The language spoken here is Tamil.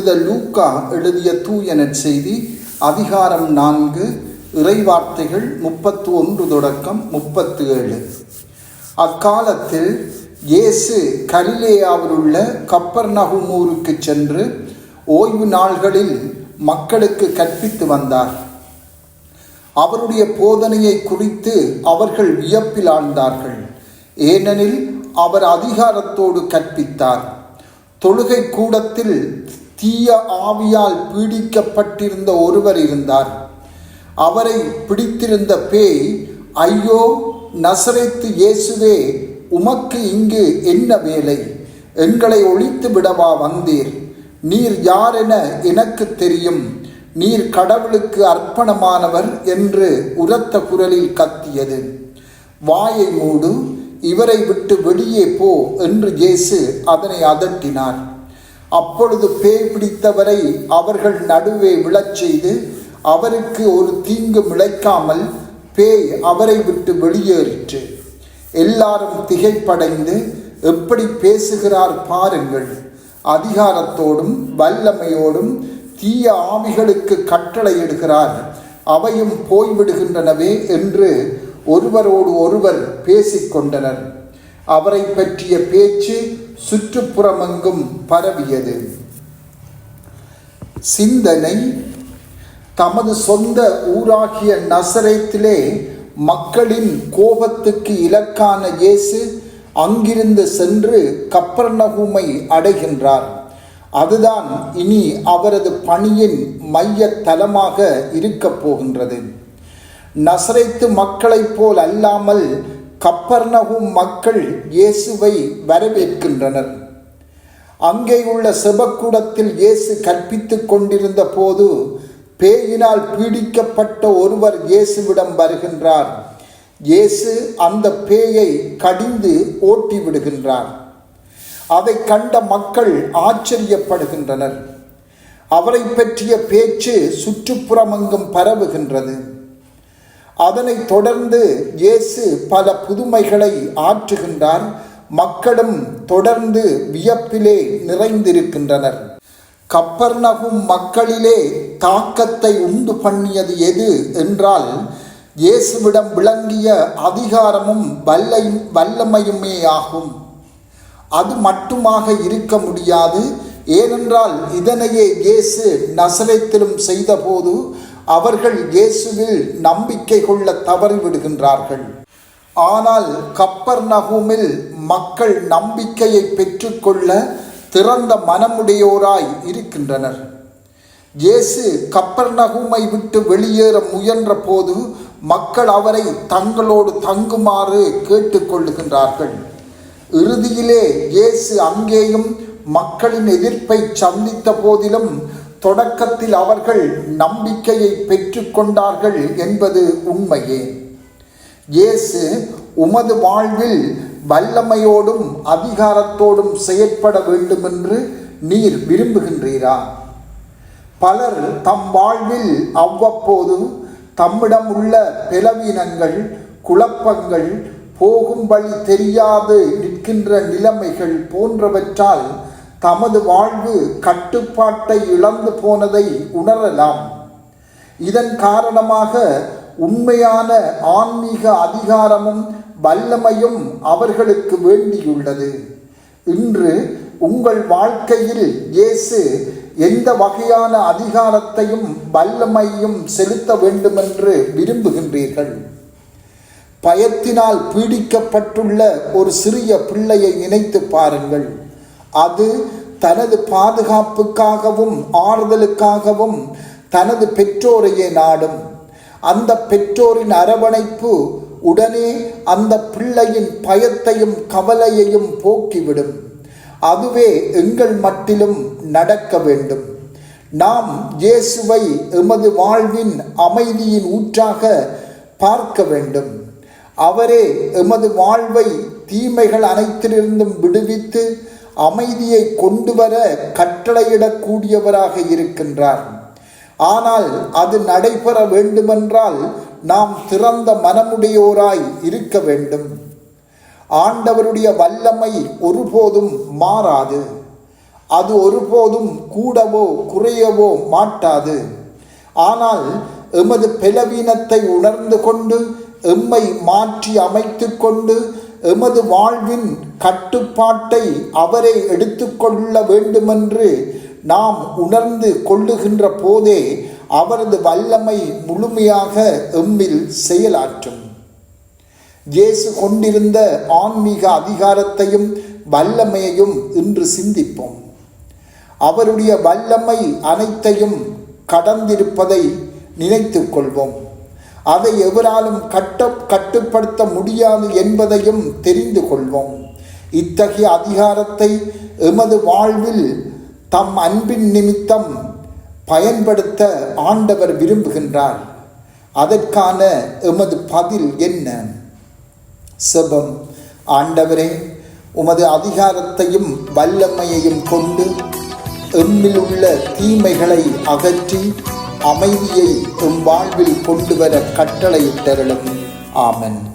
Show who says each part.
Speaker 1: புனித லூக்கா எழுதிய தூய செய்தி அதிகாரம் நான்கு இறைவார்த்தைகள் முப்பத்து ஒன்று தொடக்கம் முப்பத்து ஏழு அக்காலத்தில் இயேசு கலிலேயாவில் உள்ள கப்பர் நகுமூருக்கு சென்று ஓய்வு நாள்களில் மக்களுக்கு கற்பித்து வந்தார். அவருடைய போதனையை குறித்து அவர்கள் வியப்பில் ஆழ்ந்தார்கள். ஏனெனில் அவர் அதிகாரத்தோடு கற்பித்தார். தொழுகை கூடத்தில் தீய ஆவியால் பீடிக்கப்பட்டிருந்த ஒருவர் இருந்தார். அவரை பிடித்திருந்த பேய் ஐயோ நசரைத்து இயேசுவே உமக்கு இங்கு என்ன வேலை? எங்களை ஒழித்து விடவா வந்தீர்? நீர் யார் என எனக்கு தெரியும். நீர் கடவுளுக்கு அர்ப்பணமானவர் என்று உரத்த குரலில் கத்தியது. வாயை மூடு இவரை விட்டு வெளியே போ என்று இயேசு அதனை அதட்டினார். அப்பொழுது பேய் பிடித்தவரை அவர்கள் நடுவே விழச் செய்து அவருக்கு ஒரு தீங்கு விளைக்காமல் பேய் அவரை விட்டு வெளியேறிற்று. எல்லாரும் திகைப்படைந்து எப்படி பேசுகிறார் பாருங்கள். அதிகாரத்தோடும் வல்லமையோடும் தீய ஆவிகளுக்கு கட்டளையிடுகிறார் அவையும் போய்விடுகின்றனவே என்று ஒருவரோடு ஒருவர் பேசிக்கொண்டனர் அவரை பற்றிய பேச்சு சுற்றுப்புறமெங்கும் பரவியது. சிந்தனை தமது சொந்த ஊராகிய நசரத்திலே மக்களின் கோபத்துக்கு இலக்கான இயேசு அங்கிருந்து சென்று கப்பர்நகுமை அடைகின்றார். அதுதான் இனி அவரது பணியின் மைய தலமாக இருக்கப் போகின்றது. நசரைத்து மக்களைப் போல் அல்லாமல் கப்பர்னகும் மக்கள் இயேசுவை வரவேற்கின்றனர். அங்கே உள்ள செபக்கூடத்தில் இயேசு கற்பித்துக் கொண்டிருந்த போது பேயினால் பீடிக்கப்பட்ட ஒருவர் இயேசுவிடம் வருகின்றார். இயேசு அந்த பேயை கடிந்து ஓட்டி விடுகின்றார் அதை கண்ட மக்கள் ஆச்சரியப்படுகின்றனர். அவரை பற்றிய பேச்சு சுற்றுப்புறமெங்கும் பரவுகின்றது. அதனைத் தொடர்ந்து இயேசு பல புதுமைகளை ஆற்றுகின்றார். மக்களும் தொடர்ந்து வியப்பிலே நிறைந்திருக்கின்றனர். கப்பர்நகும் மக்களிலே தாக்கத்தை உண்டு பண்ணியது எது என்றால் இயேசுவிடம் விளங்கிய அதிகாரமும் வல்லை வல்லமையுமே ஆகும். அது மட்டுமாக இருக்க முடியாது. ஏனென்றால் இதனையே இயேசு நசரத்திலும் செய்தபோது அவர்கள் இயேசுவில் நம்பிக்கை கொள்ள தவறிவிடுகின்றார்கள் ஆனால் கப்பர் நகூமில் மக்கள் நம்பிக்கையை பெற்றுக்கொள்ள திறந்த மனமுடையோராய் இருக்கின்றனர். இயேசு கப்பர் நகூமை விட்டு வெளியேற முயன்ற போது மக்கள் அவரை தங்களோடு தங்குமாறு கேட்டுக்கொள்ளுகின்றார்கள். இறுதியிலே இயேசு அங்கேயும் மக்களின் எதிர்ப்பை சந்தித்த போதிலும் தொடக்கத்தில் அவர்கள் நம்பிக்கையை பெற்றுக்கொண்டார்கள் என்பது உண்மையே. இயேசு உமது வாழ்வில் வல்லமையோடும் அதிகாரத்தோடும் செயற்பட வேண்டுமென்று நீர் விரும்புகின்றீரா? பலர் தம் வாழ்வில் அவ்வப்போது தம்மிடம் உள்ள பலவீனங்கள் குழப்பங்கள் போகும் வழி தெரியாது நிற்கின்ற நிலைமைகள் போன்றவற்றால் தமது வாழ்வு கட்டுப்பாட்டை இழந்து போனதை உணரலாம். இதன் காரணமாக உண்மையான ஆன்மீக அதிகாரமும் வல்லமையும் அவர்களுக்கு வேண்டியுள்ளது. இன்று உங்கள் வாழ்க்கையில் இயேசு எந்த வகையான அதிகாரத்தையும் வல்லமையும் செலுத்த வேண்டுமென்று விரும்புகின்றீர்கள்? பயத்தினால் பீடிக்கப்பட்டுள்ள ஒரு சிறிய பிள்ளையை நினைத்து பாருங்கள். அது தனது பாதுகாப்புக்காகவும் ஆறுதலுக்காகவும் தனது பெற்றோரையே நாடும். அந்த பெற்றோரின் அரவணைப்பு உடனே அந்த பிள்ளையின் பயத்தையும் கவலையையும் போக்கிவிடும். அதுவே எங்கள் மட்டிலும் நடக்க வேண்டும். நாம் இயேசுவை எமது வாழ்வின் அமைதியின் ஊற்றாக பார்க்க வேண்டும். அவரே எமது வாழ்வை தீமைகள் அனைத்திலிருந்தும் விடுவித்து அமைதியை கொண்டு வர கட்டளையிடக்கூடியவராக இருக்கின்றார். ஆனால் அது நடைபெற வேண்டுமென்றால் நாம் திறந்த மனமுடையோராய் இருக்க வேண்டும். ஆண்டவருடைய வல்லமை ஒருபோதும் மாறாது. அது ஒருபோதும் கூடவோ குறையவோ மாட்டாது. ஆனால் எமது பலவீனத்தை உணர்ந்து கொண்டு எம்மை மாற்றி அமைத்து கொண்டு எமது வாழ்வின் கட்டுப்பாட்டை அவரே எடுத்துக்கொள்ள வேண்டுமென்று நாம் உணர்ந்து கொள்ளுகின்ற போதே அவரது வல்லமை முழுமையாக எம்மில் செயலாற்றும். இயேசு கொண்டிருந்த ஆன்மீக அதிகாரத்தையும் வல்லமையையும் இன்று சிந்திப்போம். அவருடைய வல்லமை அனைத்தையும் கடந்திருப்பதை நினைத்து கொள்வோம் அதை எவராலும் கட்ட கட்டுப்படுத்த முடியாது என்பதையும் தெரிந்து கொள்வோம். இத்தகைய அதிகாரத்தை எமது வாழ்வில் தம் அன்பின் நிமித்தம் பயன்படுத்த ஆண்டவர் விரும்புகின்றார். அதற்கான எமது பதில் என்ன? செபம். ஆண்டவரே உமது அதிகாரத்தையும் வல்லமையையும் கொண்டு எம்மில் உள்ள தீமைகளை அகற்றி அமைதியை எம் வாழ்வில் கொண்டு வர கட்டளையிட்டருளும். ஆமன்.